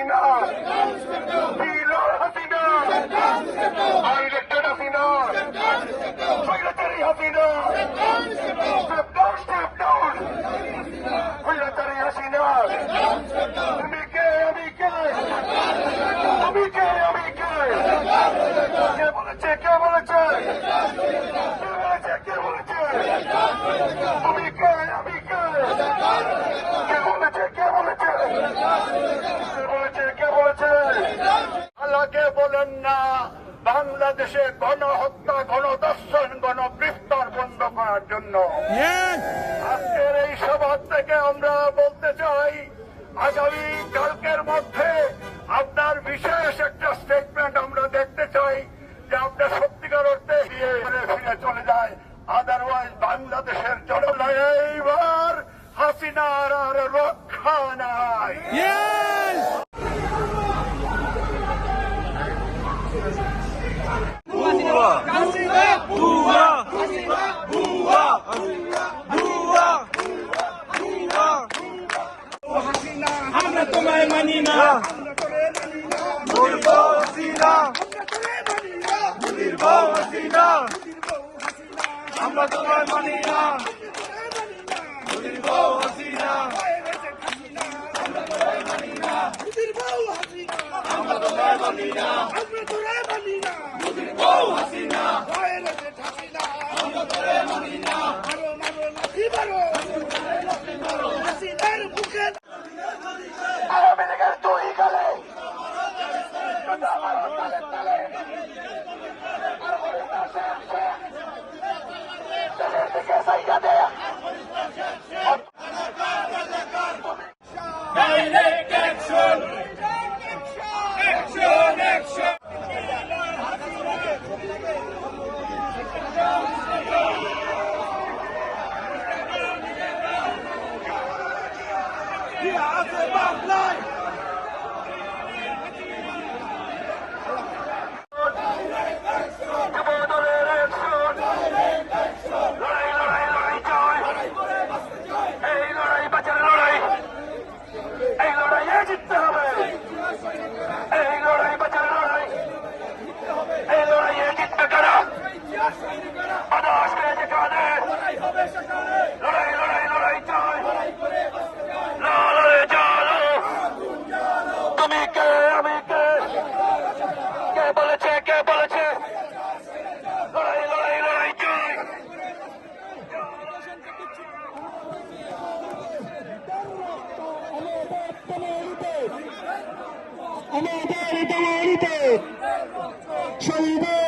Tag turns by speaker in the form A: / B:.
A: Hasina বিলর Hasina elected Hasina স্বৈরাচারী Hasina step down step down স্বৈরাচারী কে আমি কে তুমি কে আমি কে কে বলেছে কে বলেছে বলেন না বাংলাদেশে গণহত্যা গণদর্শন গণবিস্তার বন্ধ করার জন্য। আজকের এই সভা থেকে আমরা বলতে চাই আগামী কালকের মধ্যে আপনার বিশেষ একটা স্টেটমেন্ট আমরা দেখতে চাই যে আপনার সত্যিকার অর্থে ফিরে ফিরে চলে যায়। আদারওয়াইজ বাংলাদেশের জনগণ এইবার হাসিনার আর রক্ষা নাই।
B: আমরা তোমায় মানি না
C: বলব হাসিনা বলব হাসিনা আমরা তোমায় মানি
A: আওয়ামী লড়াই লড়াই লড়াই জয় লড়াই চলো তুমি কে আমি কে কে বলেছে কে বলেছে লড়াই লড়াই লড়াই জয়
D: আমাদের তৈরিতে শহীদের